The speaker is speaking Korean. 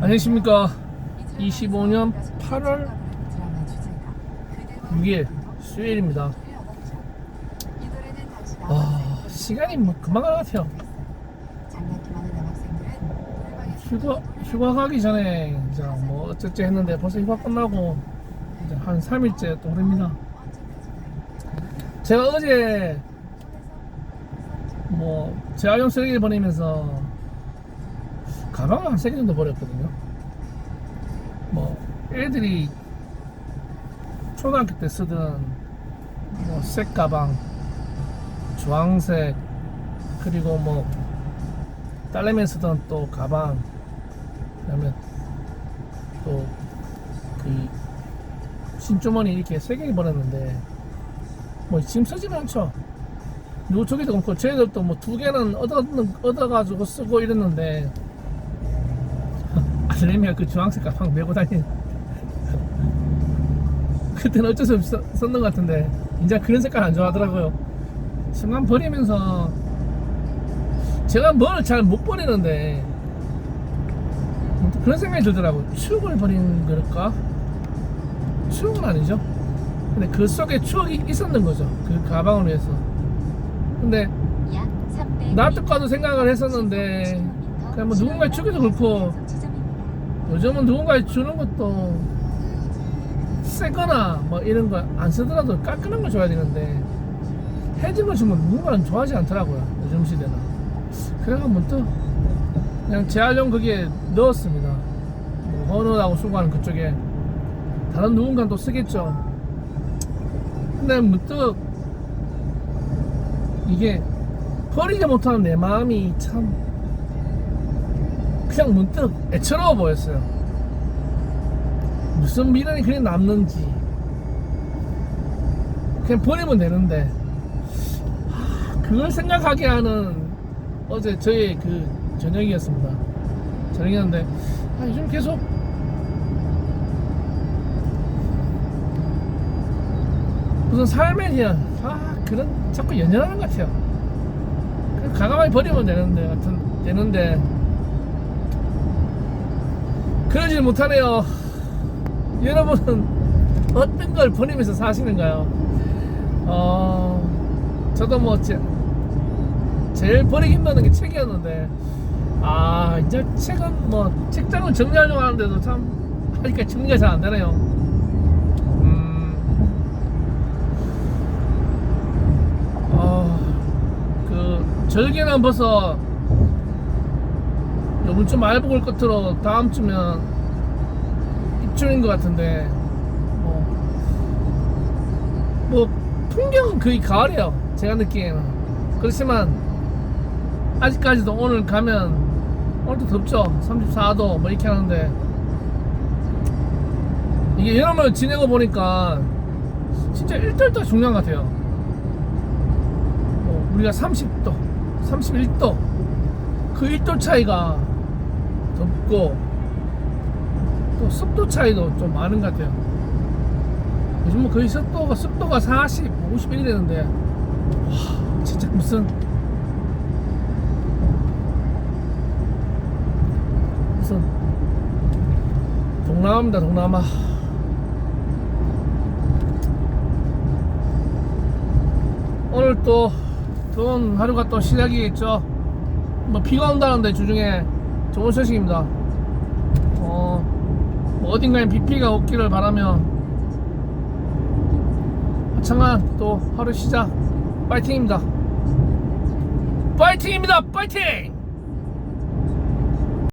안녕하십니까. 25년 8월 6일 수요일입니다. 와 시간이 뭐 금방 가는 것 같아요. 휴가, 휴가 가기 전에 이제 뭐 어쩌지 했는데 벌써 휴가 끝나고 이제 한 3일째 또 흐릅니다. 제가 어제 뭐 재활용 쓰레기 버리면서 가방을 한 3개 정도 버렸거든요. 뭐 애들이 초등학교 때 쓰던 뭐색 가방 주황색 그리고 뭐 딸내미 쓰던 또 가방 그다음에 또 그 신주머니 이렇게 세 개 버렸는데 뭐 지금 쓰지는 않죠. 요쪽에도 그렇고 저희들도 뭐 두 개는 얻어 얻어가지고 쓰고 이랬는데 아들내미가 그 주황색 가방 메고 다니는. 그때는 어쩔 수 없이 썼- 썼는 것 같은데 이제 그런 색깔 안 좋아하더라고요. 순간 버리면서 제가 뭘 잘 못 버리는데 그런 생각이 들더라고 추억을 버리는 걸까? 추억은 아니죠? 근데 그 속에 추억이 있었는 거죠. 그 가방을 위해서. 근데 놔두고도 생각을 했었는데 그냥 뭐 누군가의 추억도 그렇고 요즘은 누군가에 주는 것도 새거나 뭐 이런 거 안 쓰더라도 깔끔한 걸 줘야 되는데 해진 걸 주면 누군가는 좋아하지 않더라고요 요즘 시대는. 그래가 문득 그냥 재활용 거기에 넣었습니다. 뭐 헌옷하고 수거하는 그쪽에. 다른 누군가는 또 쓰겠죠. 근데 문득 이게 버리지 못하는 내 마음이 참 그냥 문득 애처로워 보였어요. 무슨 미련이 그냥 남는지. 그냥 버리면 되는데. 하, 그걸 생각하게 하는 어제 저의 그 저녁이었습니다. 저녁이었는데, 아, 요즘 계속 무슨 삶에 대한, 아, 그런 자꾸 연연하는 것 같아요. 그냥 가감하게 버리면 되는데, 같은, 되는데, 그러지 못하네요. 여러분은 어떤 걸 버리면서 사시는가요? 어, 저도 뭐 제, 제일 버리기 힘든 게 책이었는데, 아 이제 책은 뭐 책장을 정리하려고 하는데도 참 하니까 정리가 잘 안 되네요. 음, 어, 그 절개는 벌써 주 말복을 끝으로 다음 주면 입주인 것 같은데 뭐, 뭐 풍경은 거의 가을이에요 제가 느끼기에는. 그렇지만 아직까지도 오늘 가면 오늘도 덥죠? 34도 뭐 이렇게 하는데. 이게 여름을 지내고 보니까 진짜 일도일도 중요한 것 같아요. 뭐 우리가 30도 31도 그 1도 차이가 덥고 또 습도 차이도 좀 많은 것 같아요. 요즘 뭐 거의 습도가 습도가 40, 51이 되는데 와 진짜 무슨 무슨 동남아입니다 동남아. 오늘 또 더운 하루가 또 시작이겠죠. 뭐 비가 온다는데 주중에 좋은 소식입니다. 어, 뭐 어딘가에 비 피가 없기를 바라며 화창한 또 하루 시작 파이팅입니다. 파이팅입니다. 파이팅!